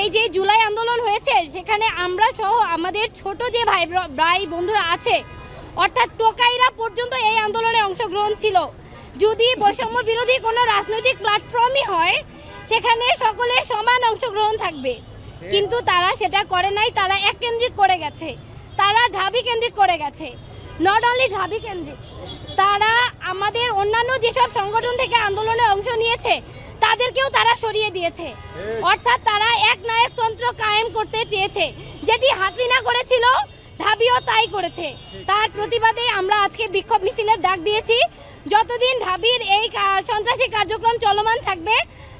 এই যে জুলাই আন্দোলন হয়েছে, সেখানে আমরা সহ আমাদের ছোট যে ভাই ভাই বন্ধুরা আছে, অর্থাৎ টোকাইরা পর্যন্ত এই আন্দোলনে অংশগ্রহণ ছিল। যদি বৈষম্য বিরোধী কোনো রাজনৈতিক প্ল্যাটফর্মই হয়, সেখানে সকলে সমান অংশগ্রহণ থাকবে। কিন্তু তারা সেটা করে নাই, তারা এক কেন্দ্রিক করে গেছে। তারা ঢাবি কেন্দ্রিক করে গেছে। নট অনলি ঢাবি কেন্দ্রিক, তারা আমাদের অন্যান্য যেসব সংগঠন থেকে আন্দোলনে অংশ নিয়েছে তাদেরকেও তারা সরিয়ে দিয়েছে। অর্থাৎ তারা এক নায়কতন্ত্র কায়েম করতে চেয়েছে। যেটি হাসিনা করেছিল ঢাবিও তাই করেছে। তার প্রতিবাদে আমরা আজকে বিক্ষোভ মিছিলের ডাক দিয়েছি। যতদিন ঢাবির এই সন্ত্রাসী কার্যক্রম চলমান থাকবে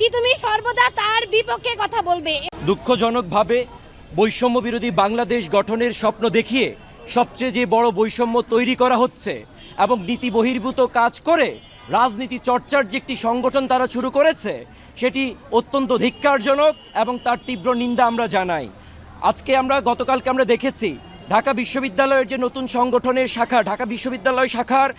তিতুমি সর্বদা তার বিপক্ষে কথা বলবে। দুঃখজনকভাবে বৈষম্য বিরোধী বাংলাদেশ গঠনের স্বপ্ন দেখিয়ে সবচেয়ে যে বড় বৈষম্য তৈরি করা হচ্ছে এবং নীতি বহির্ভূত কাজ করে রাজনীতি চর্চার যে একটি সংগঠন তারা শুরু করেছে, সেটি অত্যন্ত ধিক্কারজনক এবং তার তীব্র নিন্দা আমরা জানাই। আজকে আমরা, গতকালকে আমরা দেখেছি ঢাকা বিশ্ববিদ্যালয়ের যে নতুন সংগঠনের শাখা, ঢাকা বিশ্ববিদ্যালয় শাখার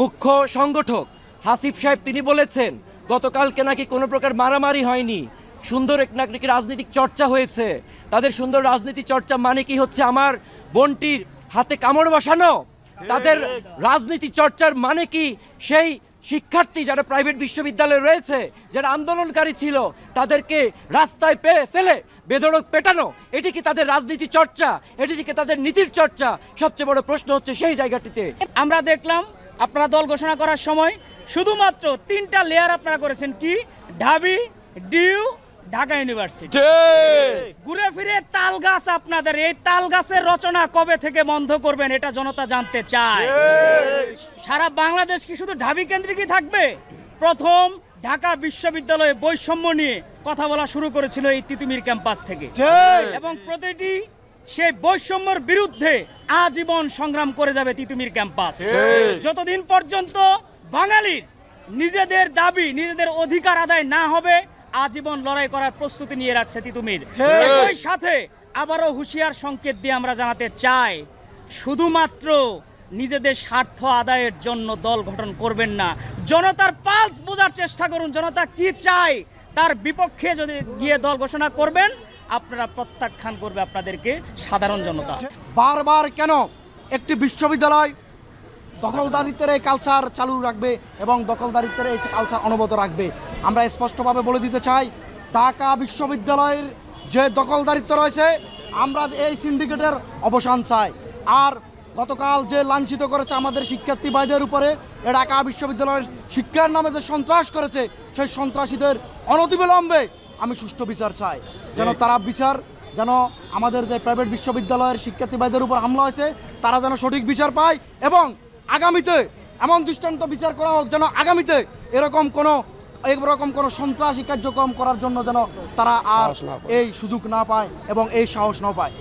মুখ্য সংগঠক হাসিফ সাহেব, তিনি বলেছেন, গতকালকে নাকি কোনো প্রকার মারামারি হয়নি। সুন্দর এক নাকি রাজনৈতিক চর্চা হয়েছে। তাদের সুন্দর রাজনীতি চর্চা মানে কি হচ্ছে আমার বোনটির হাতে কামড় বসানো, তাদের রাজনীতি চর্চার মানে কি? সেই শিক্ষার্থী যারা প্রাইভেট বিশ্ববিদ্যালয়ে রয়েছে, যারা আন্দোলনকারী ছিল, তাদেরকে রাস্তায় পেয়ে ফেলে বেধড়ক পেটানো, এটি কি তাদের রাজনীতি চর্চা? এটি কি তাদের নীতির চর্চা? সবচেয়ে বড় প্রশ্ন হচ্ছে সেই জায়গাটিতে। আমরা দেখলাম, আপনারা দল ঘোষণা করার সময় শুধুমাত্র তিনটা লেয়ার আপনারা করেছেন কি? ঢাবি ডিউ ঢাকা ইউনিভার্সিটি। ঘুরে ফিরে তাল গাছ আপনাদের এই তাল গাছের রচনা কবে থেকে বন্ধ করবেন এটা জনতা জানতে চায়। সারা বাংলাদেশ কি শুধু ঢাবি কেন্দ্রিকই থাকবে? প্রথম ঢাকা বিশ্ববিদ্যালয়ে বৈষম্য নিয়ে কথা বলা শুরু করেছিল এই তিতুমির ক্যাম্পাস থেকে। এবং প্রতিটি সেই বৈষম্যের বিরুদ্ধে আজীবন সংগ্রাম করে যাবে তিতুমির ক্যাম্পাস। যতদিন পর্যন্ত বাঙালির নিজেদের দাবি নিজেদের অধিকার আদায় না হবে আজীবন লড়াই করার প্রস্তুতি নিয়ে রাখছে তিতুমির। একই সাথে আবারও হুঁশিয়ার সংকেত দিয়ে আমরা জানাতে চাই শুধুমাত্র নিজেদের স্বার্থ আদায়ের জন্য দল গঠন করবেন না। জনতার পালস বোঝার চেষ্টা করুন জনতা কি চায়? তার বিপক্ষে যদি গিয়ে দল ঘোষণা করবেন আপনারা প্রত্যাখ্যান করবে আপনাদেরকে সাধারণ জনতা। বারবার কেন? একটি বিশ্ববিদ্যালয় দখলদারিত্বের এই কালচার চালু রাখবে এবং দখলদারিত্বের এই কালচার অনবত রাখবে। আমরা স্পষ্টভাবে বলে দিতে চাই ঢাকা বিশ্ববিদ্যালয়ের যে দখলদারিত্ব রয়েছে আমরা এই সিন্ডিকেটের অবসান চাই। আর গতকাল যে লাঞ্ছিত করেছে আমাদের শিক্ষার্থী ভাইদের উপরে এ ঢাকা বিশ্ববিদ্যালয়ের শিক্ষার নামে যে সন্ত্রাস করেছে সেই সন্ত্রাসীদের অনতিবিলম্বে আমি সুষ্ঠু বিচার চাই। যেন তারা বিচার যেন আমাদের যে প্রাইভেট বিশ্ববিদ্যালয়ের শিক্ষার্থী ভাইদের উপর হামলা হয়েছে তারা যেন সঠিক বিচার পায় এবং আগামীতে এমন দৃষ্টান্ত বিচার করা হোক যেন আগামীতে এরকম কোনো এরকম কোনো সন্ত্রাসী কার্যক্রম করার জন্য যেন তারা আর এই সুযোগ না পায় এবং এই সাহস না পায়।